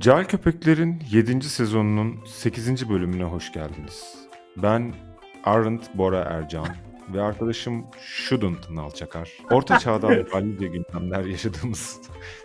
Cahil Köpekler'in 7. sezonunun 8. bölümüne hoş geldiniz. Ben Arent Bora Ercan ve arkadaşım Shouldn't Nalçakar. Orta çağdan hallice gündemler yaşadığımız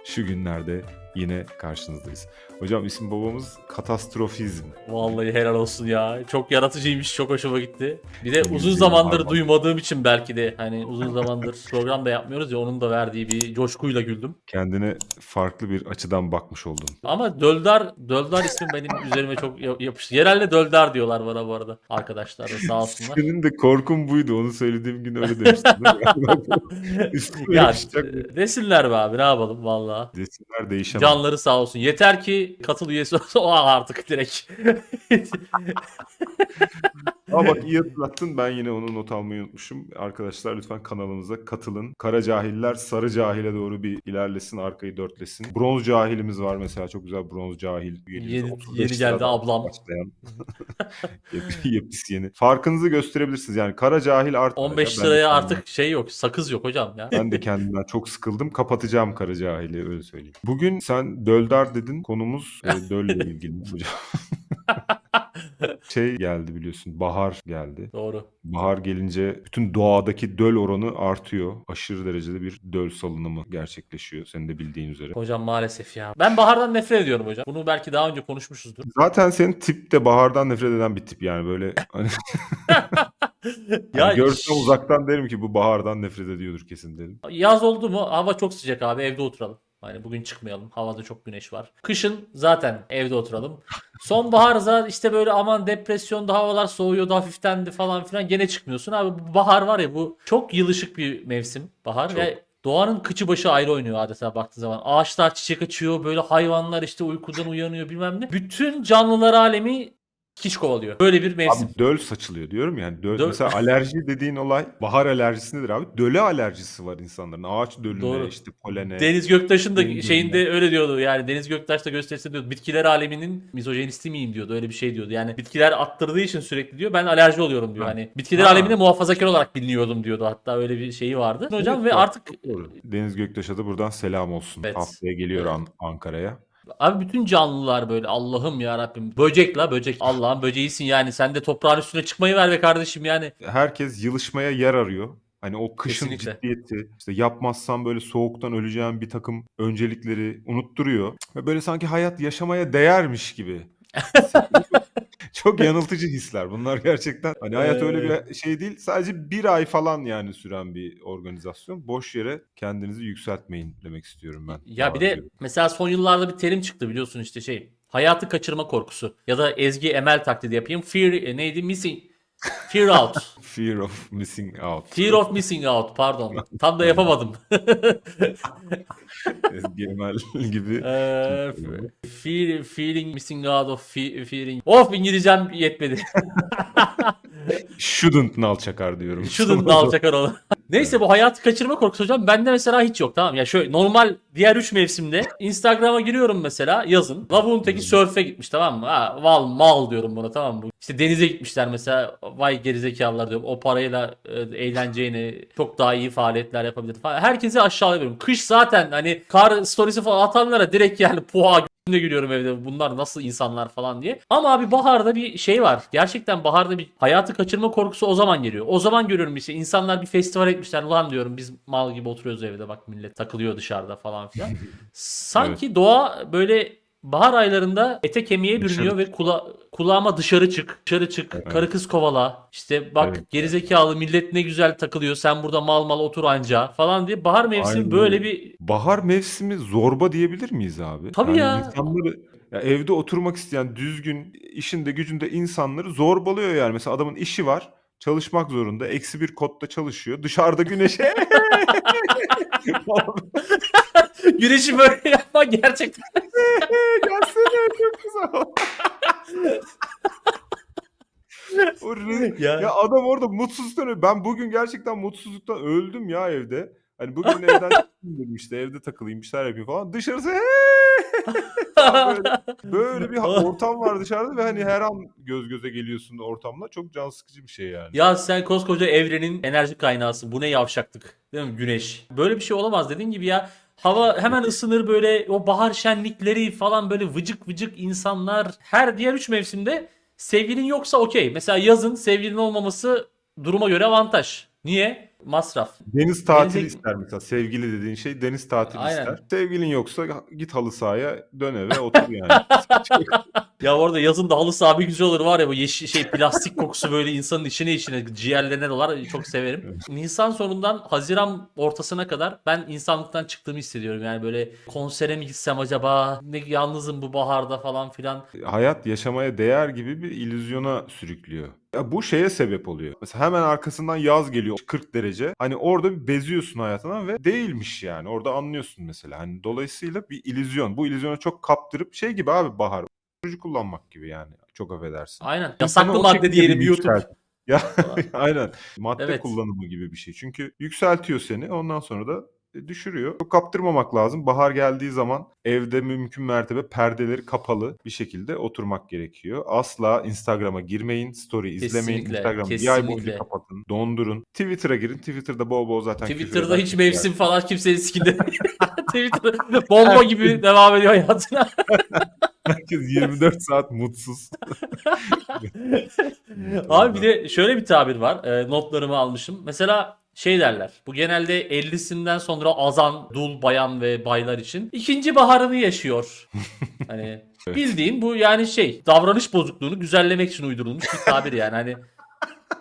şu günlerde yine karşınızdayız. Hocam isim babamız Katastrofizm. Vallahi helal olsun ya. Çok yaratıcıymış. Çok hoşuma gitti. Bir de uzun zamandır duymadığım için belki de hani uzun zamandır program da yapmıyoruz ya onun da verdiği bir coşkuyla güldüm. Kendine farklı bir açıdan bakmış oldun. Ama Döldar, Döldar ismi benim üzerime çok ya- yapıştı. Genelde Döldar diyorlar bana bu arada. Arkadaşlar da sağ olsunlar. Senin de korkun buydu. Onu söylediğim gün öyle demiştin. ya bir desinler be abi ne yapalım valla. Desinler değişemez. Canları sağ olsun. Yeter ki katıl üyesi olsa o artık direkt. Ama bak iyi hatırlattın. Ben yine onu not almayı unutmuşum. Arkadaşlar lütfen kanalımıza katılın. Kara cahiller sarı cahile doğru bir ilerlesin, arkayı dörtlesin. Bronz cahilimiz var mesela. Çok güzel bronz cahil üyeliğimiz. Yeni- 35 yeni geldi sıradan ablam. Başlayan. Yep- Yepis yeni. Farkınızı gösterebilirsiniz. Yani kara cahil artık. 15 Ben de liraya kendimden- artık şey yok. Sakız yok hocam ya. Ben de kendimden çok sıkıldım. Kapatacağım kara cahili öyle söyleyeyim. Bugün sen Döldar dedin. Konumuz e, dölle ilgili hocam. şey geldi biliyorsun. Bahar geldi. Doğru. Bahar gelince bütün doğadaki döl oranı artıyor. Aşırı derecede bir döl salınımı gerçekleşiyor. Senin de bildiğin üzere. Hocam maalesef ya. Ben bahardan nefret ediyorum hocam. Bunu belki daha önce konuşmuşuzdur. Zaten senin tip de bahardan nefret eden bir tip yani böyle hani, Ya hani görsem uzaktan derim ki bu bahardan nefret ediyordur kesin derim. Yaz oldu mu hava çok sıcak abi evde oturalım. Hani bugün çıkmayalım. Havada çok güneş var. Kışın zaten evde oturalım. Sonbahar zaten işte böyle aman depresyonda havalar soğuyordu hafiftendi falan filan gene çıkmıyorsun. Abi bu bahar var ya bu çok yılışık bir mevsim bahar Çok. ve doğanın kıçı başı ayrı oynuyor adeta baktığın zaman. Ağaçlar çiçek açıyor böyle hayvanlar işte uykudan uyanıyor bilmem ne. Bütün canlılar alemi kiş kovalıyor. Böyle bir mevsim. Abi döl saçılıyor diyorum yani. Döl, Döl- Mesela alerji dediğin olay bahar alerjisidir abi. Döle alerjisi var insanların. Ağaç dölüne, Doğru. işte polene. Deniz Göktaş'ın da Deniz şeyinde öyle diyordu. Yani Deniz Göktaş da gösterisinde diyordu. Bitkiler aleminin mizojenisti miyim diyordu. Öyle bir şey diyordu. Yani bitkiler attırdığı için sürekli diyor. Ben alerji oluyorum diyor. Ha. Hani bitkiler Ha. aleminde muhafazakar olarak biliniyordum diyordu. Hatta öyle bir şeyi vardı. Hocam Evet, ve doğru, artık. Deniz Göktaş'a da buradan selam olsun. Evet. Haftaya geliyor Evet. An- Ankara'ya. Abi bütün canlılar böyle Allah'ım ya Rabbim. Böcek la böcek. Allah'ın böceğisin yani. Sen de toprağın üstüne çıkmayı ver be kardeşim yani. Herkes yılışmaya yer arıyor. Hani o kışın Kesinlikle. ciddiyeti, işte yapmazsan böyle soğuktan öleceğin bir takım öncelikleri unutturuyor. Ve böyle sanki hayat yaşamaya değermiş gibi. Çok yanıltıcı hisler. Bunlar gerçekten hani hayat öyle bir şey değil. Sadece bir ay falan yani süren bir organizasyon. Boş yere kendinizi yükseltmeyin demek istiyorum ben. Ya bir de diyorum. mesela son yıllarda bir terim çıktı biliyorsun işte şey. Hayatı kaçırma korkusu. Ya da Ezgi Emel taklidi yapayım. Fear e, neydi? Missing. Fear out. Fear of missing out. Fear of missing out pardon. Tam da yapamadım. Ezgi Emel gibi. Eee, fear, feeling missing out of fe- fearing. Of İngilizcem yetmedi. Shouldn't nalçakar diyorum. Şunun da alçakar onu. Neyse bu hayatı kaçırma korkusu hocam bende mesela hiç yok tamam ya şöyle normal diğer 3 mevsimde Instagram'a giriyorum mesela yazın. Lavuğun teki sörfe gitmiş tamam mı? Ha, val mal diyorum buna tamam mı? İşte denize gitmişler mesela vay gerizekalılar diyorum o parayla e, eğleneceğini çok daha iyi faaliyetler yapabilir falan. Herkesi aşağılıyorum. Kış zaten hani kar storiesi falan atanlara direkt yani puha ne gülüyorum evde bunlar nasıl insanlar falan diye. Ama abi baharda bir şey var. Gerçekten baharda bir hayatı kaçırma korkusu o zaman geliyor. O zaman görüyorum işte insanlar bir festival etmişler. Lan diyorum biz mal gibi oturuyoruz evde bak millet takılıyor dışarıda falan filan. Sanki doğa böyle bahar aylarında ete kemiğe bürünüyor ve kula kulağıma dışarı çık, dışarı çık, Evet. karı kız kovala. İşte bak Evet. gerizekalı millet ne güzel takılıyor. Sen burada mal mal otur anca falan diye bahar mevsimi Aynen böyle öyle. bir Bahar mevsimi zorba diyebilir miyiz abi? Tabii ya. insanları ya evde oturmak isteyen düzgün işinde gücünde insanları zorbalıyor yani. Mesela adamın işi var. Çalışmak zorunda. Eksi bir kodda çalışıyor. Dışarıda güneşe güneşi böyle yapma gerçekten gelsene çok güzel. O re- Ya. ya. adam orada mutsuzluktan ölüyor. Ben bugün gerçekten mutsuzluktan öldüm ya evde. Hani bugün evden dedim işte evde takılayım bir şeyler yapayım falan. Dışarısı böyle, böyle bir ortam var dışarıda ve hani her an göz göze geliyorsun ortamla. Çok can sıkıcı bir şey yani. Ya sen koskoca evrenin enerji kaynağısın. Bu ne yavşaklık. Değil mi? Güneş. Böyle bir şey olamaz dediğin gibi ya. Hava hemen ısınır böyle o bahar şenlikleri falan böyle vıcık vıcık insanlar. Her diğer üç mevsimde sevgilin yoksa okey. Mesela yazın sevgilin olmaması duruma göre avantaj. Niye? Masraf. Deniz tatili Denize- ister mesela. Sevgili dediğin şey deniz tatili Aynen. ister. Sevgilin yoksa git halı sahaya dön eve otur yani. Ya orada yazın da halı saha bir güzel olur var ya bu yeşil şey plastik kokusu böyle insanın içine içine ciğerlerine dolar çok severim. Nisan sonundan Haziran ortasına kadar ben insanlıktan çıktığımı hissediyorum. Yani böyle konsere mi gitsem acaba ne yalnızım bu baharda falan filan. Hayat yaşamaya değer gibi bir illüzyona sürüklüyor. Ya bu şeye sebep oluyor. Mesela hemen arkasından yaz geliyor 40 derece. Hani orada bir beziyorsun hayatına ve değilmiş yani. Orada anlıyorsun mesela. Hani dolayısıyla bir illüzyon. Bu illüzyona çok kaptırıp şey gibi abi bahar. Çocuk kullanmak gibi yani. Çok affedersin. Aynen. İnsanı Yasaklı o madde diyelim YouTube. yükselt- Ya aynen. Madde Evet. kullanımı gibi bir şey. Çünkü yükseltiyor seni. Ondan sonra da e, düşürüyor. Çok kaptırmamak lazım. Bahar geldiği zaman evde mümkün mertebe perdeleri kapalı bir şekilde oturmak gerekiyor. Asla Instagram'a girmeyin, story izlemeyin. Kesinlikle, Instagram'ı bir ay boyunca kapatın, dondurun. Twitter'a girin. Twitter'da bol bol zaten Twitter'da hiç mevsim falan kimsenin sikinde. Twitter bomba gibi devam ediyor hayatına. Herkes 24 saat mutsuz. Abi bir de şöyle bir tabir var. E, notlarımı almışım. Mesela şey derler. Bu genelde 50'sinden sonra azan, dul, bayan ve baylar için ikinci baharını yaşıyor. Hani Evet. bildiğin bu yani şey davranış bozukluğunu güzellemek için uydurulmuş bir tabir yani. Hani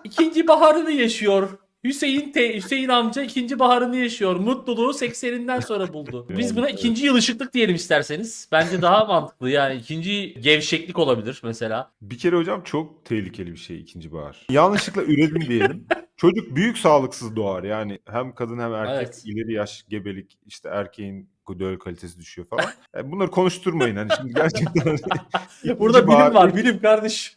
ikinci baharını yaşıyor. Hüseyin te, Hüseyin amca ikinci baharını yaşıyor. Mutluluğu 80'inden sonra buldu. Biz buna ikinci yıl ışıklık diyelim isterseniz. Bence daha mantıklı. Yani ikinci gevşeklik olabilir mesela. Bir kere hocam çok tehlikeli bir şey ikinci bahar. Yanlışlıkla üredim diyelim. Çocuk büyük sağlıksız doğar. Yani hem kadın hem erkek Evet. ileri yaş gebelik işte erkeğin döl kalitesi düşüyor falan. Yani bunları konuşturmayın hani şimdi gerçekten hani ikinci Burada bahar- bilim var, bilim kardeş.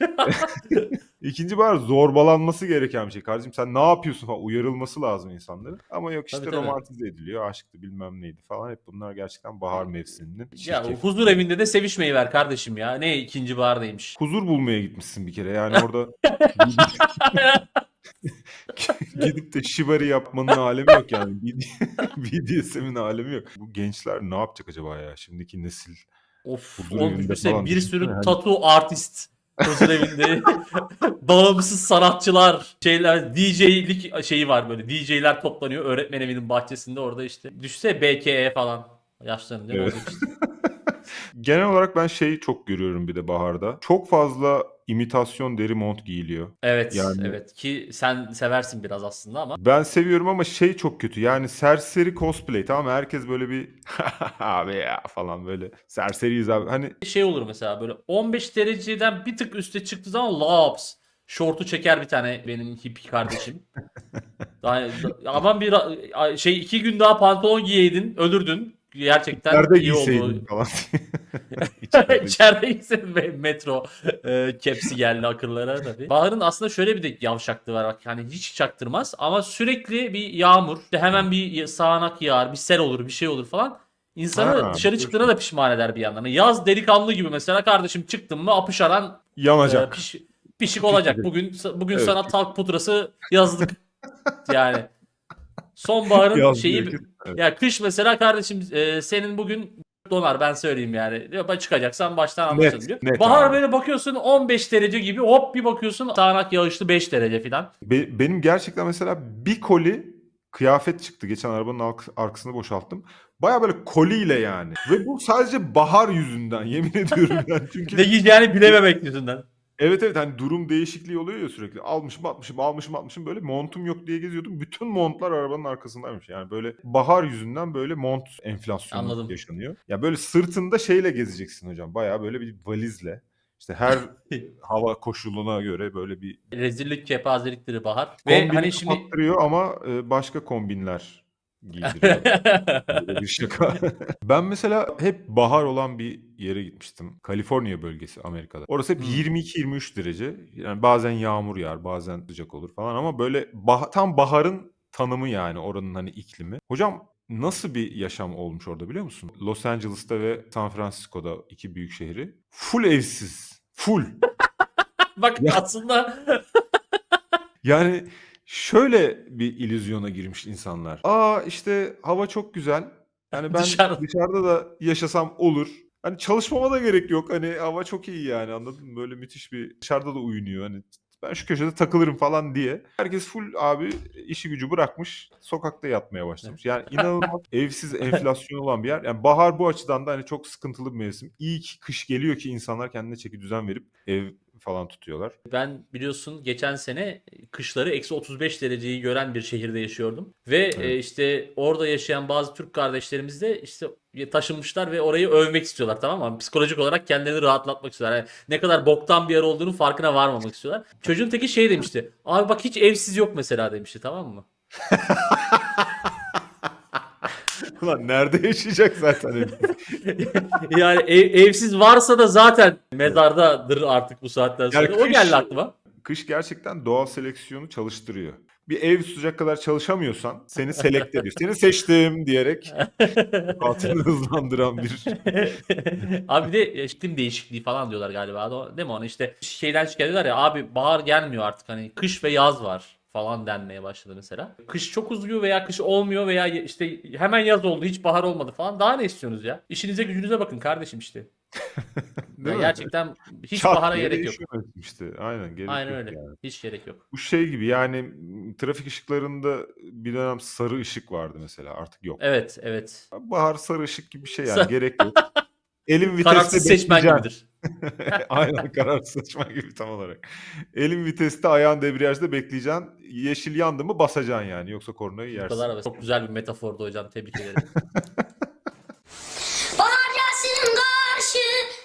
İkinci bahar zorbalanması gereken bir şey. Kardeşim sen ne yapıyorsun falan uyarılması lazım insanların. Ama yok işte Tabii, tabii. romantize ediliyor. Aşktı bilmem neydi falan. Hep bunlar gerçekten bahar mevsiminin ya çirkef. huzur evinde de sevişmeyi ver kardeşim ya. Ne ikinci bahar neymiş. Huzur bulmaya gitmişsin bir kere. Yani orada Gidip de shibari yapmanın alemi yok yani. BDSM'in alemi yok. Bu gençler ne yapacak acaba ya? Şimdiki nesil. of, Huzur oğlum evinde düşünsene falan bir sürü düşünsene. tatu artist huzur evinde. Bağımsız sanatçılar, şeyler, DJ'lik şeyi var böyle. DJ'ler toplanıyor öğretmen evinin bahçesinde orada işte. Düşse BKE falan. Yaşlarında Evet. evet. işte. Genel olarak ben şeyi çok görüyorum bir de baharda. Çok fazla imitasyon deri mont giyiliyor. Evet, Yani- evet ki sen seversin biraz aslında ama. Ben seviyorum ama şey çok kötü. Yani serseri cosplay tamam? Herkes böyle bir abi ya falan böyle serseriyiz abi. Hani şey olur mesela böyle 15 dereceden bir tık üste çıktığı zaman laps şortu çeker bir tane benim hippie kardeşim. Daha, aman bir şey iki gün daha pantolon giyeydin ölürdün. Gerçekten nerede iyi oldu. giyseydin falan. İçeride. İçeride me- metro e, kepsi geldi akıllara tabii. Bahar'ın aslında şöyle bir de yavşaklığı var bak hani hiç çaktırmaz ama sürekli bir yağmur işte hemen bir sağanak yağar bir sel olur bir şey olur falan. İnsanı Ha, dışarı çıktığına da pişman eder bir yandan. Yaz delikanlı gibi mesela kardeşim çıktın mı apışaran e, Yanacak. piş- pişik olacak. Bugün bugün Evet. sana talk pudrası yazdık. yani sonbaharın şeyi evet. ya kış mesela kardeşim e, senin bugün donar ben söyleyeyim yani. Diyor, çıkacaksan baştan Net, anlaşılıyor. net Bahar abi. böyle bakıyorsun 15 derece gibi hop bir bakıyorsun sağanak yağışlı 5 derece filan. Be- benim gerçekten mesela bir koli kıyafet çıktı. Geçen arabanın ark- arkasını boşalttım. Baya böyle koliyle yani. Ve bu sadece bahar yüzünden yemin ediyorum yani. Çünkü Ne giyeceğini bilememek yüzünden. Evet evet hani durum değişikliği oluyor ya sürekli. Almışım atmışım almışım atmışım böyle montum yok diye geziyordum. Bütün montlar arabanın arkasındaymış. Yani böyle bahar yüzünden böyle mont enflasyonu Anladım. yaşanıyor. Ya böyle sırtında şeyle gezeceksin hocam. Baya böyle bir valizle. İşte her hava koşuluna göre böyle bir Rezillik kepazeliktir bahar. Ve kombini hani şimdi kapattırıyor ama başka kombinler giydiriyor. Böyle bir şaka. ben mesela hep bahar olan bir yere gitmiştim. Kaliforniya bölgesi Amerika'da. Orası hep Hmm. 22-23 derece. Yani bazen yağmur yağar, bazen sıcak olur falan ama böyle bah- tam baharın tanımı yani oranın hani iklimi. Hocam nasıl bir yaşam olmuş orada biliyor musun? Los Angeles'ta ve San Francisco'da iki büyük şehri. Full evsiz. Full. bak Ya. aslında Yani şöyle bir illüzyona girmiş insanlar. Aa işte hava çok güzel. Yani ben Dışarı- dışarıda da yaşasam olur. Hani çalışmama da gerek yok. Hani hava çok iyi yani anladın mı? Böyle müthiş bir dışarıda da uyunuyor. Hani ben şu köşede takılırım falan diye. Herkes full abi işi gücü bırakmış. Sokakta yatmaya başlamış. Yani inanılmaz evsiz enflasyon olan bir yer. Yani bahar bu açıdan da hani çok sıkıntılı bir mevsim. İyi ki kış geliyor ki insanlar kendine çeki düzen verip ev falan tutuyorlar. Ben biliyorsun geçen sene kışları eksi 35 dereceyi gören bir şehirde yaşıyordum. Ve Evet. e, işte orada yaşayan bazı Türk kardeşlerimiz de işte taşınmışlar ve orayı övmek istiyorlar tamam mı? Psikolojik olarak kendilerini rahatlatmak istiyorlar. Yani ne kadar boktan bir yer olduğunu farkına varmamak istiyorlar. Çocuğun teki şey demişti. Abi bak hiç evsiz yok mesela demişti tamam mı? Ulan nerede yaşayacak zaten yani ev- evsiz varsa da zaten mezardadır artık bu saatten sonra. Yani o geldi kış- aklıma. Kış gerçekten doğal seleksiyonu çalıştırıyor. Bir ev tutacak kadar çalışamıyorsan seni selekte ediyor. Seni seçtim diyerek hayatını hızlandıran bir abi de iklim değişikliği falan diyorlar galiba. Değil mi onu işte şeyden şikayet ediyorlar ya abi bahar gelmiyor artık hani kış ve yaz var falan denmeye başladı mesela. Kış çok uzuyor veya kış olmuyor veya işte hemen yaz oldu hiç bahar olmadı falan. Daha ne istiyorsunuz ya? İşinize gücünüze bakın kardeşim işte. Değil Ya mi? gerçekten hiç Çat bahara gerek yok. işte. Aynen gerek Aynen yok öyle. yani. Hiç gerek yok. Bu şey gibi yani trafik ışıklarında bir dönem sarı ışık vardı mesela artık yok. Evet evet. Bahar sarı ışık gibi bir şey yani gerek yok. Elin viteste Kararsız seçmen gibidir. Aynen kararsız seçmen gibi tam olarak. Elin viteste ayağın debriyajda bekleyeceksin. Yeşil yandı mı basacaksın yani yoksa kornayı Bu yersin. kadar çok güzel bir metafordu hocam. Tebrik ederim. Bahar gelsin karşı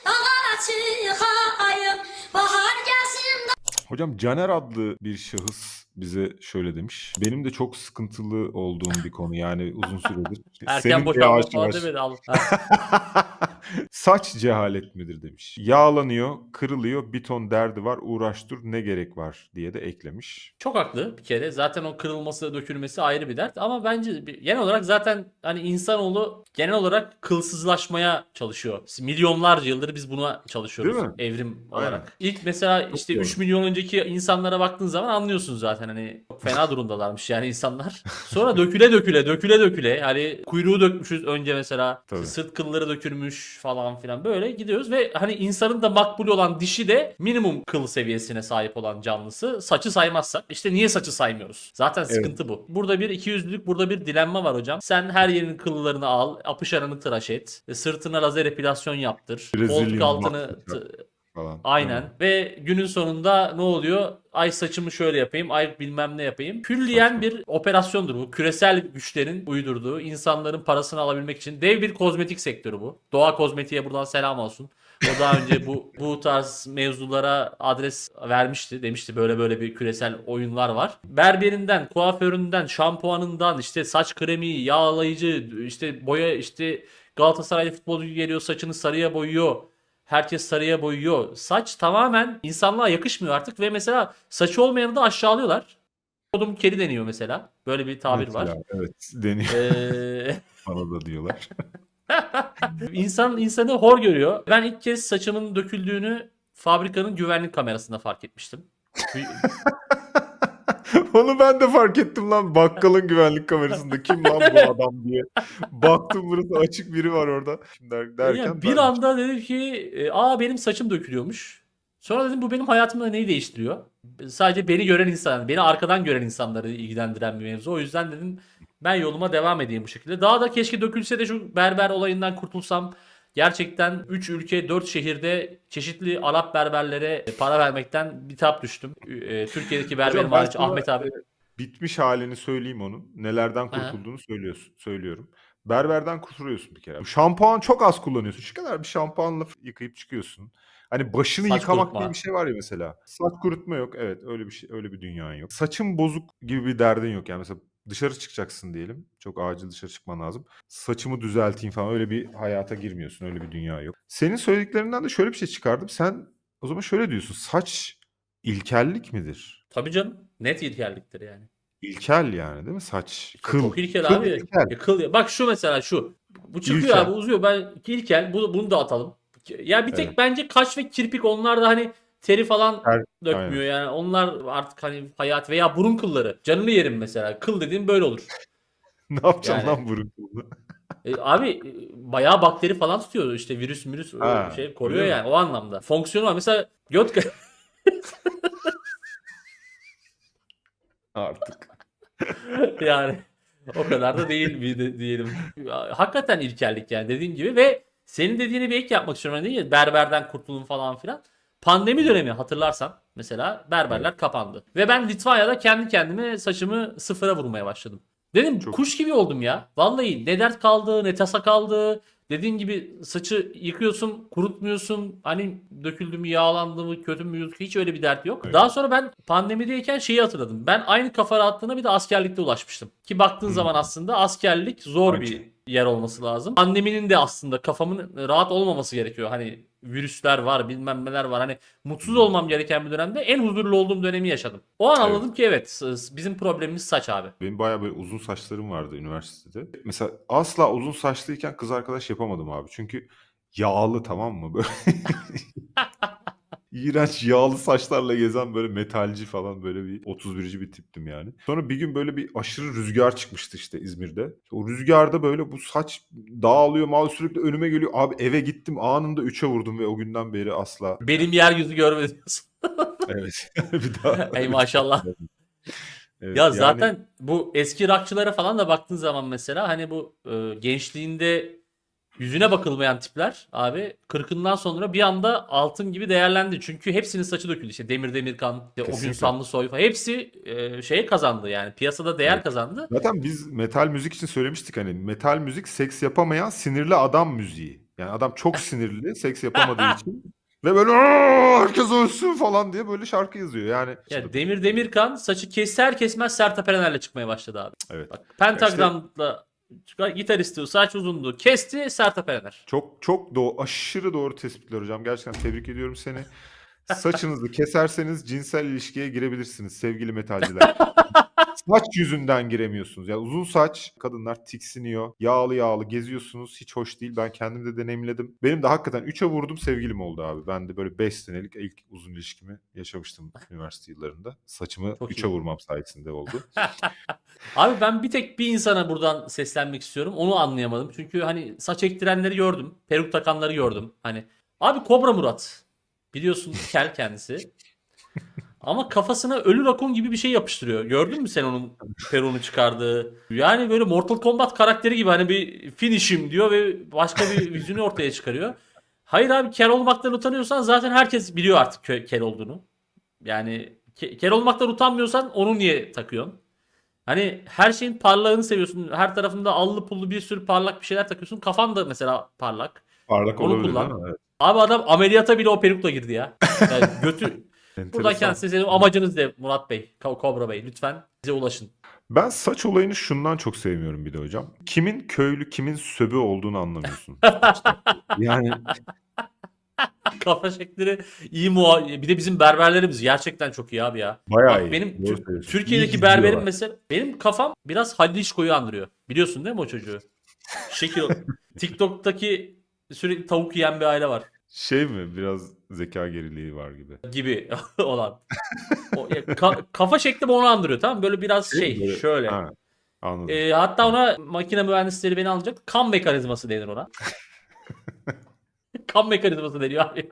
dağa çıkayım. Bahar gelsin Hocam Caner adlı bir şahıs bize şöyle demiş. Benim de çok sıkıntılı olduğum bir konu yani uzun süredir. Erken boşanma falan demedi. Saç cehalet midir demiş. Yağlanıyor, kırılıyor, bir ton derdi var, uğraş dur ne gerek var diye de eklemiş. Çok haklı bir kere. Zaten o kırılması, dökülmesi ayrı bir dert. Ama bence genel olarak zaten hani insanoğlu genel olarak kılsızlaşmaya çalışıyor. Milyonlarca yıldır biz buna çalışıyoruz. Evrim Aynen. olarak. İlk mesela işte doğru. 3 milyon önceki insanlara baktığın zaman anlıyorsun zaten hani çok fena durumdalarmış yani insanlar. Sonra döküle döküle, döküle döküle yani kuyruğu dökmüşüz önce mesela. Tabii. Sırt kılları dökülmüş falan filan böyle gidiyoruz ve hani insanın da makbul olan dişi de minimum kıl seviyesine sahip olan canlısı. Saçı saymazsak işte niye saçı saymıyoruz? Zaten sıkıntı bu. Burada bir ikiyüzlülük, burada bir dilenme var hocam. Sen her yerinin kıllarını al, apışarını tıraş et, sırtına lazer epilasyon yaptır, koltuk altını t- Falan. Aynen. Ve günün sonunda ne oluyor? Ay saçımı şöyle yapayım, ay bilmem ne yapayım. Külliyen bir operasyondur bu. Küresel güçlerin uydurduğu, insanların parasını alabilmek için dev bir kozmetik sektörü bu. Doğa Kozmetik'e buradan selam olsun. O daha önce bu bu tarz mevzulara adres vermişti. Demişti böyle böyle bir küresel oyunlar var. Berberinden, kuaföründen, şampuanından, işte saç kremi, yağlayıcı, işte boya, işte Galatasaraylı futbolcu geliyor saçını sarıya boyuyor. Herkes sarıya boyuyor. Saç tamamen insanlığa yakışmıyor artık ve mesela saçı olmayanı da aşağılıyorlar. Kodum keri deniyor mesela. Böyle bir tabir var. Mesela, Evet deniyor Ee, bana da diyorlar. insan insanı hor görüyor. Ben ilk kez saçımın döküldüğünü fabrikanın güvenlik kamerasında fark etmiştim. Onu ben de fark ettim lan bakkalın güvenlik kamerasında kim lan bu adam diye. Baktım burası açık biri var orada. Şimdi der- derken Ya bir ben- anda dedim ki e, aa benim saçım dökülüyormuş. Sonra dedim bu benim hayatımda neyi değiştiriyor? Sadece beni gören insan, beni arkadan gören insanları ilgilendiren bir mevzu. O yüzden dedim ben yoluma devam edeyim bu şekilde. Daha da keşke dökülse de şu berber olayından kurtulsam. Gerçekten 3 ülke 4 şehirde çeşitli Arap berberlere para vermekten bitap düştüm. E, Türkiye'deki berberim hariç Ahmet abi. e, bitmiş halini söyleyeyim onun. Nelerden Aha. kurtulduğunu söylüyorsun, söylüyorum. Berberden kurtuluyorsun bir kere. Şampuan çok az kullanıyorsun. Şu kadar bir şampuanla yıkayıp çıkıyorsun. Hani başını Saç yıkamak kurutma. diye bir şey var ya mesela. Saç kurutma yok. Evet öyle bir şey öyle bir dünyan yok. Saçın bozuk gibi bir derdin yok. Yani mesela dışarı çıkacaksın diyelim. Çok acil dışarı çıkman lazım. Saçımı düzelteyim falan öyle bir hayata girmiyorsun. Öyle bir dünya yok. Senin söylediklerinden de şöyle bir şey çıkardım. Sen o zaman şöyle diyorsun. Saç ilkellik midir? Tabii canım net ilkelliktir yani. İlkel yani değil mi saç? Kıl. Çok ilkel Kıl abi. ilkel. Ya kıl- Bak şu mesela şu. Bu çıkıyor İlkel. abi uzuyor. Ben ilkel bu, bunu da atalım. Ya bir tek Evet. bence kaş ve kirpik onlar da hani teri falan Ter- dökmüyor yani. Onlar artık hani hayat veya burun kılları. Canını yerim mesela. Kıl dediğim böyle olur. ne yapacaksın Yani- lan burun kılını? E, abi bayağı bakteri falan tutuyor işte virüs virüs Ha, şey koruyor öyle mi? yani o anlamda. Fonksiyonu var. Mesela göt Artık. yani o kadar da değil bir diyelim. Hakikaten ilkellik yani dediğin gibi ve senin dediğini bir ek yapmak istiyorum. Hani değil mi? Berberden kurtulun falan filan. Pandemi dönemi hatırlarsan mesela berberler kapandı. Ve ben Litvanya'da kendi kendime saçımı sıfıra vurmaya başladım. Dedim Çok- kuş gibi oldum ya. Vallahi ne dert kaldı ne tasa kaldı. Dediğin gibi saçı yıkıyorsun, kurutmuyorsun. Hani döküldü mü, yağlandı mı, kötü mü. Hiç öyle bir dert yok. Evet. Daha sonra ben pandemideyken şeyi hatırladım. Ben aynı kafa rahatlığına bir de askerlikte ulaşmıştım. Ki baktığın zaman aslında askerlik zor Bence. bir yer olması lazım. Pandeminin de aslında kafamın rahat olmaması gerekiyor. Hani virüsler var, bilmem neler var. Hani mutsuz olmam gereken bir dönemde en huzurlu olduğum dönemi yaşadım. O an Evet. anladım ki evet bizim problemimiz saç abi. Benim bayağı böyle uzun saçlarım vardı üniversitede. Mesela asla uzun saçlıyken kız arkadaş yapamadım abi. Çünkü yağlı tamam mı? Böyle İğrenç yağlı saçlarla gezen böyle metalci falan böyle bir 31'ci bir tiptim yani. Sonra bir gün böyle bir aşırı rüzgar çıkmıştı işte İzmir'de. O rüzgarda böyle bu saç dağılıyor mal sürekli önüme geliyor. Abi eve gittim anında 3'e vurdum ve o günden beri asla Benim yeryüzü görmedi diyorsun. evet bir daha. Ey maşallah. Evet, Ya yani- zaten bu eski rockçılara falan da baktığın zaman mesela hani bu e, gençliğinde yüzüne bakılmayan tipler abi kırkından sonra bir anda altın gibi değerlendi. Çünkü hepsinin saçı döküldü. İşte Demir Demirkan, işte o gün. Sanlı Soy falan hepsi e, şeye kazandı yani piyasada değer Evet. kazandı. Zaten biz metal müzik için söylemiştik hani metal müzik seks yapamayan sinirli adam müziği. Yani adam çok sinirli seks yapamadığı için ve böyle "Aa, herkes ölsün falan diye böyle şarkı yazıyor. Yani Ya işte- Demir Demirkan saçı keser kesmez Sertab Erener'le çıkmaya başladı abi. evet. Bak Pentagram'la gitaristi saç uzundu. Kesti Sertab Erener. Çok çok doğru, aşırı doğru tespitler hocam. Gerçekten tebrik ediyorum seni. Saçınızı keserseniz cinsel ilişkiye girebilirsiniz sevgili metalciler. saç yüzünden giremiyorsunuz. Yani uzun saç kadınlar tiksiniyor. Yağlı yağlı geziyorsunuz. Hiç hoş değil. Ben kendim de deneyimledim. Benim de hakikaten 3'e vurdum sevgilim oldu abi. Ben de böyle 5 senelik ilk uzun ilişkimi yaşamıştım üniversite yıllarında. Saçımı Çok 3'e iyi. vurmam sayesinde oldu. Abi ben bir tek bir insana buradan seslenmek istiyorum. Onu anlayamadım. Çünkü hani saç ektirenleri gördüm. Peruk takanları gördüm. Hani abi Kobra Murat. Biliyorsun kel kendisi. Ama kafasına ölü rakun gibi bir şey yapıştırıyor. Gördün mü sen onun peruğunu çıkardığı? Yani böyle Mortal Kombat karakteri gibi hani bir finishim diyor ve başka bir yüzünü ortaya çıkarıyor. Hayır abi kel olmaktan utanıyorsan zaten herkes biliyor artık kel olduğunu. Yani ke- kel olmaktan utanmıyorsan onu niye takıyorsun? Hani her şeyin parlağını seviyorsun. Her tarafında allı pullu bir sürü parlak bir şeyler takıyorsun. Kafan da mesela parlak. Parlak Onu olabilir kullan. Abi adam ameliyata bile o perukla girdi ya. Yani götü. Buradan kendisine. Amacınız ne Murat Bey, Ko- Kobra Bey? Lütfen bize ulaşın. Ben saç olayını şundan çok sevmiyorum bir de hocam. Kimin köylü, kimin söbü olduğunu anlamıyorsun. yani Kafa şekilleri iyi muha... Bir de bizim berberlerimiz gerçekten çok iyi abi ya. bayağı Bak iyi. benim Doğru. Türkiye'deki İyi berberim mesela benim kafam biraz Halil İşko'yu andırıyor. Biliyorsun değil mi o çocuğu? Şekil TikTok'taki sürekli tavuk yiyen bir aile var Şey mi biraz zeka geriliği var gibi. gibi olan. O, ya, ka- kafa şekli onu andırıyor tamam? Böyle biraz şey Böyle- şöyle. Ha, anladım. Ee, hatta ona makine mühendisleri beni alacak. Kan mekanizması denir ona. kan mekanizması deniyor abi.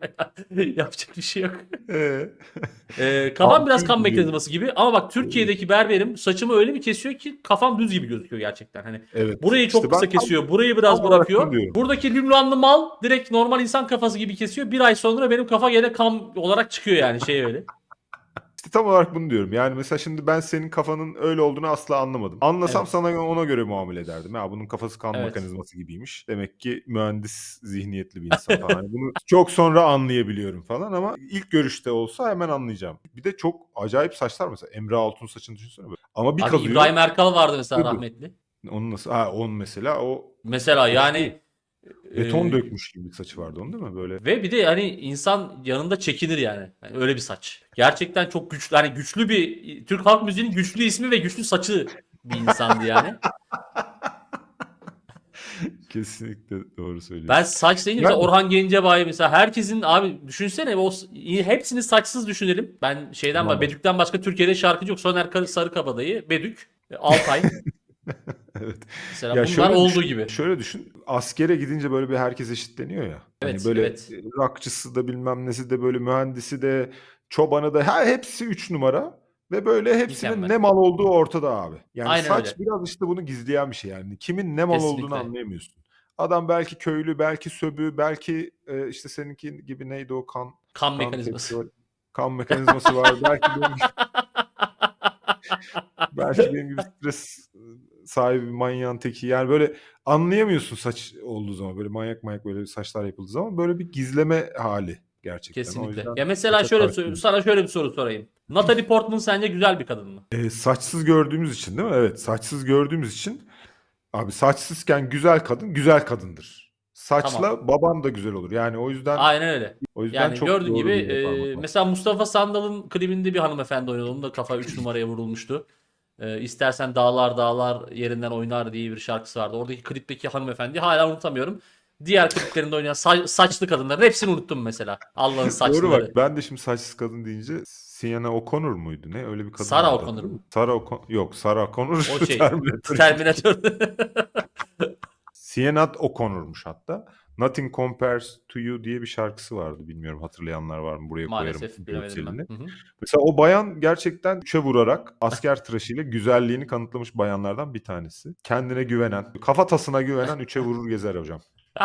Yapacak bir şey yok. Ee, Ee, kafam Kan biraz kan mekanizması gibi ama bak Türkiye'deki berberim saçımı öyle bir kesiyor ki kafam düz gibi gözüküyor gerçekten. Hani evet. burayı çok İşte kısa ben tam- kesiyor, burayı biraz bırakıyor. Buradaki lümlanlı mal direkt normal insan kafası gibi kesiyor. Bir ay sonra benim kafa gene kan olarak çıkıyor yani şey öyle. İşte tam olarak bunu diyorum. Yani mesela şimdi ben senin kafanın öyle olduğunu asla anlamadım. Anlasam Evet. sana ona göre muamele ederdim. Ya bunun kafası kan Evet. mekanizması gibiymiş. Demek ki mühendis zihniyetli bir insan falan. Yani bunu çok sonra anlayabiliyorum falan ama ilk görüşte olsa hemen anlayacağım. Bir de çok acayip saçlar mesela. Emre Altun saçını düşünsene böyle. Ama bir Abi kazıyor. İbrahim Erkal vardı mesela rahmetli. Onun nasıl? Ha onun mesela o Mesela yani beton e, dökmüş gibi bir saçı vardı onun değil mi? Böyle Ve bir de hani insan yanında çekinir yani. Yani öyle bir saç. Gerçekten çok güçlü hani güçlü bir Türk halk müziğinin güçlü ismi ve güçlü saçı bir insandı yani. kesinlikle doğru söylüyorsun. Ben saç deyince mesela Orhan Gencebay mesela herkesin abi düşünsene o hepsini saçsız düşünelim. Ben şeyden Tamam. Bedük'ten başka Türkiye'de şarkıcı yok. Soner Sarıkabadayı, Bedük, e, Altay. Evet. Mesela Ya bunlar şöyle olduğu düşün- gibi. Şöyle düşün. Askere gidince böyle bir herkes eşitleniyor ya. Evet, hani böyle evet. rockçısı da bilmem nesi de böyle mühendisi de çobanı da her hepsi 3 numara ve böyle hepsinin Mükemmel. ne mal olduğu ortada abi. Yani Aynen saç öyle. biraz işte bunu gizleyen bir şey yani. Kimin ne mal olduğunu Kesinlikle. anlayamıyorsun. Adam belki köylü, belki söbü, belki e, işte seninki gibi neydi o kan Kan kan mekanizması. var. Kan mekanizması var. belki benim gibi, belki benim gibi stres sahibi manyağın teki. Yani böyle anlayamıyorsun saç olduğu zaman. Böyle manyak manyak böyle saçlar yapıldığı zaman böyle bir gizleme hali gerçekten. Kesinlikle. Ya mesela şöyle soru- sana şöyle bir soru sorayım. Natalie Portman sence güzel bir kadın mı? E, saçsız gördüğümüz için değil mi? Evet, saçsız gördüğümüz için abi saçsızken güzel kadın güzel kadındır. Saçla Tamam. baban da güzel olur. Yani o yüzden Aynen öyle. o yüzden Yani çok gördüğün gibi e, mesela Mustafa Sandal'ın klibinde bir hanımefendi oynadı. Onun da kafa 3 numaraya vurulmuştu. E, istersen dağlar dağlar yerinden oynar diye bir şarkısı vardı. Oradaki klipteki hanımefendi hala unutamıyorum. Diğer kliplerinde oynayan sa- saçlı kadınların hepsini unuttum mesela. Allah'ın saçları. Doğru bak. Ben de şimdi saçsız kadın deyince Sienna O'Connor muydu? Ne? Öyle bir kadın Sarah vardı. O'Connor mu? Sarah O'Connor. Yok, Sarah O'Connor. O şey. Terminator. Terminator. Sienna O'Connor'muş hatta. Nothing Compares to You diye bir şarkısı vardı. Bilmiyorum hatırlayanlar var mı? Buraya Maalesef koyarım hı. Mesela o bayan gerçekten üçe vurarak asker tıraşıyla güzelliğini kanıtlamış bayanlardan bir tanesi. Kendine güvenen, kafatasına güvenen üçe vurur gezer hocam.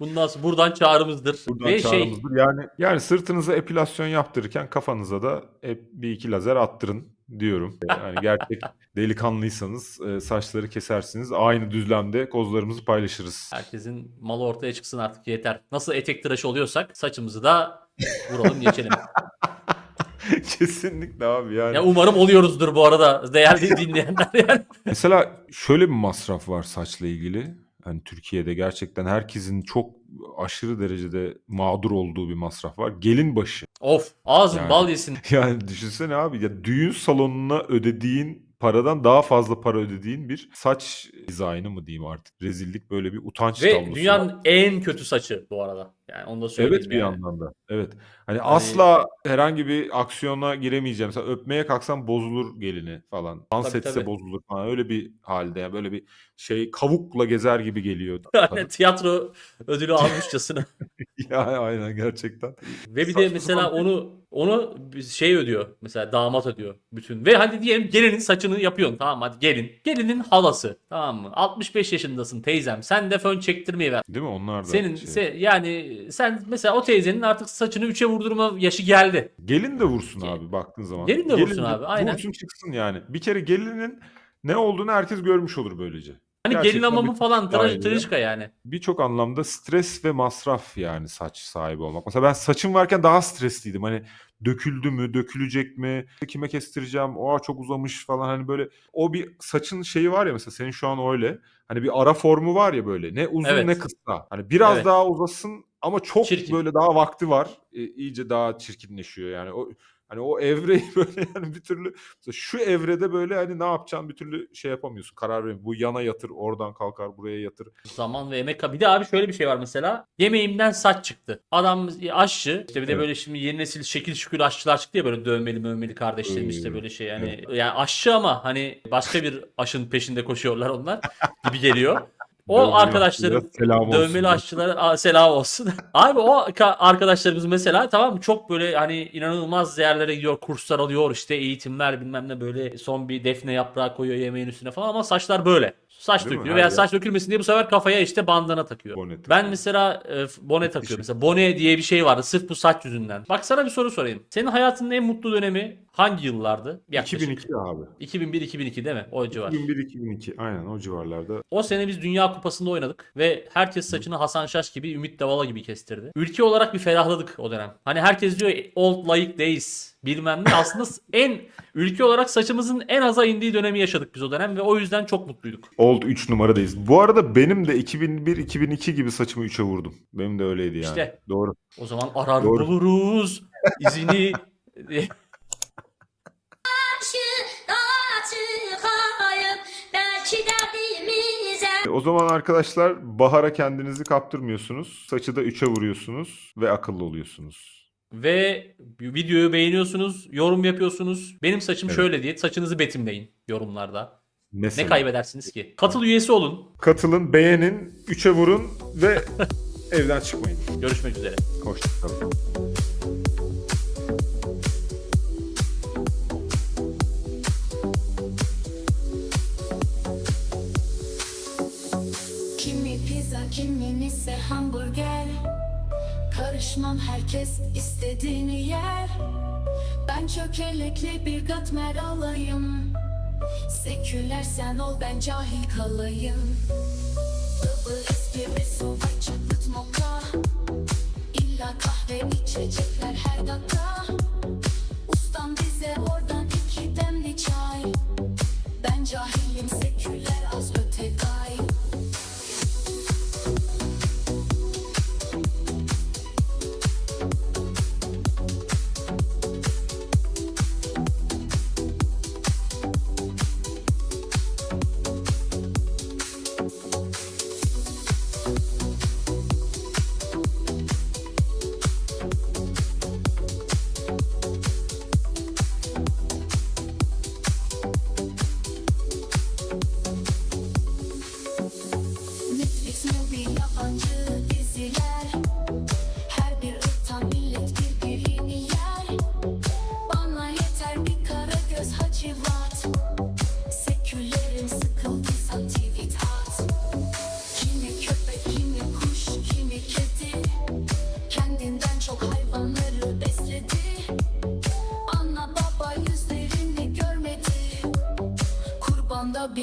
Bundan sonra buradan çağrımızdır. Buradan Ve şey çağrımızdır. Yani yani sırtınıza epilasyon yaptırırken kafanıza da bir iki lazer attırın diyorum. Yani gerçek delikanlıysanız e, saçları kesersiniz. Aynı düzlemde kozlarımızı paylaşırız. herkesin malı ortaya çıksın artık yeter. Nasıl etek tıraşı oluyorsak saçımızı da vuralım geçelim. Kesinlikle abi yani. ya umarım oluyoruzdur bu arada değerli dinleyenler yani. Mesela şöyle bir masraf var saçla ilgili. Hani Türkiye'de gerçekten herkesin çok aşırı derecede mağdur olduğu bir masraf var. Gelin başı. Of ağzın Yani. bal yesin. Yani düşünsene abi ya düğün salonuna ödediğin paradan daha fazla para ödediğin bir saç dizaynı mı diyeyim artık. Rezillik böyle bir utanç Ve tablosu. dünyanın var. en kötü saçı bu arada. Yani onu da söyleyeyim Evet bir yani. yandan da. Evet. Hani asla herhangi bir aksiyona giremeyeceğim. Mesela öpmeye kalksam bozulur gelini falan. Dans Tabii, etse tabii. bozulur falan. Öyle bir halde yani böyle bir şey kavukla gezer gibi geliyor. Yani tiyatro ödülü almışçasına. ya aynen gerçekten. Ve bir de Saçma mesela sapan- onu onu bir şey ödüyor. Mesela damat ödüyor bütün. Ve hadi diyelim gelinin saçını yapıyorsun tamam mı? hadi gelin. Gelinin halası tamam mı? 65 yaşındasın teyzem. Sen de fön çektirmeyi ver. Değil mi? Onlar da Senin şey. se- yani sen mesela o teyzenin artık saçını üçe vurdurma yaşı geldi. Gelin de vursun Ge- abi baktığın zaman. Gelin de vursun abi, aynen. Vursun çıksın yani. Bir kere gelinin ne olduğunu herkes görmüş olur böylece. Hani gelin Gerçekten hamamı bir falan tıraş, aile. tırışka yani. Birçok anlamda stres ve masraf yani saç sahibi olmak. Mesela ben saçım varken daha stresliydim. Hani döküldü mü, dökülecek mi, kime kestireceğim, o çok uzamış falan hani böyle o bir saçın şeyi var ya mesela senin şu an öyle. Hani bir ara formu var ya böyle. Ne uzun Evet. ne kısa. Hani biraz Evet. daha uzasın ama çok Çirkin. böyle daha vakti var. E, iyice daha çirkinleşiyor yani. O hani o evreyi böyle yani bir türlü şu evrede böyle hani ne yapacağını bir türlü şey yapamıyorsun. Karar veremiyorsun. Bu yana yatır, oradan kalkar, buraya yatır. Zaman ve emek. Bir de abi şöyle bir şey var mesela. Yemeğimden saç çıktı. Adam aşçı. işte bir de Evet. böyle şimdi yeni nesil şekil şükür aşçılar çıktı ya böyle dövmeli mövmeli kardeşlerim işte Hmm. böyle şey yani. Yani aşçı ama hani başka bir aşın peşinde koşuyorlar onlar gibi geliyor. O Dövmeli arkadaşlarım selam dövmeli aşçılara selam olsun. Abi o ka- arkadaşlarımız mesela tamam mı çok böyle hani inanılmaz yerlere gidiyor, kurslar alıyor, işte eğitimler bilmem ne böyle son bir defne yaprağı koyuyor yemeğin üstüne falan ama saçlar böyle. Saç Değil mi? dökülüyor Her veya yer- saç dökülmesin diye bu sefer kafaya işte bandana takıyor. Bone takıyor. Ben mesela e, bone takıyorum. Mesela bone diye bir şey vardı sırf bu saç yüzünden. Bak sana bir soru sorayım. Senin hayatının en mutlu dönemi hangi yıllardı? Yaklaşık. 2002 abi. 2001-2002 değil mi? O civar. 2001-2002 aynen o civarlarda. O sene biz Dünya Kupası'nda oynadık ve herkes saçını Hasan Şaş gibi, Ümit Davala gibi kestirdi. Ülke olarak bir ferahladık o dönem. Hani herkes diyor old like days bilmem ne. Aslında en ülke olarak saçımızın en aza indiği dönemi yaşadık biz o dönem ve o yüzden çok mutluyduk. Old 3 numaradayız. Bu arada benim de 2001-2002 gibi saçımı 3'e vurdum. Benim de öyleydi yani. İşte. Doğru. O zaman arar Doğru. buluruz izini. O zaman arkadaşlar bahara kendinizi kaptırmıyorsunuz. Saçı da 3'e vuruyorsunuz ve akıllı oluyorsunuz. Ve videoyu beğeniyorsunuz, yorum yapıyorsunuz. Benim saçım Evet. şöyle diye saçınızı betimleyin yorumlarda. Mesela. Ne kaybedersiniz ki? Katıl üyesi olun. Katılın, beğenin, üçe vurun ve evden çıkmayın. Görüşmek üzere. Hoşçakalın. Karışmam herkes istediğini yer. Ben çökelekli bir katmer alayım. Seküler sen ol ben cahil kalayım. Double espresso var çakıt moka. İlla kahve içecekler her dakika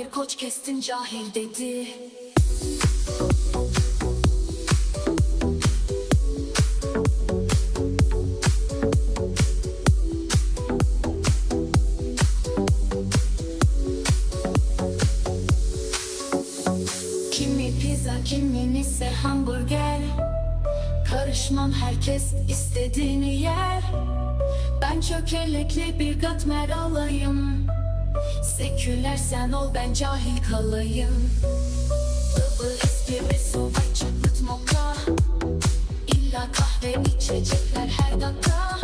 bir koç kestin cahil dedi Seküler sen ol ben cahil kalayım. Double espresso var çakıt moka. İlla kahve içecekler her dakika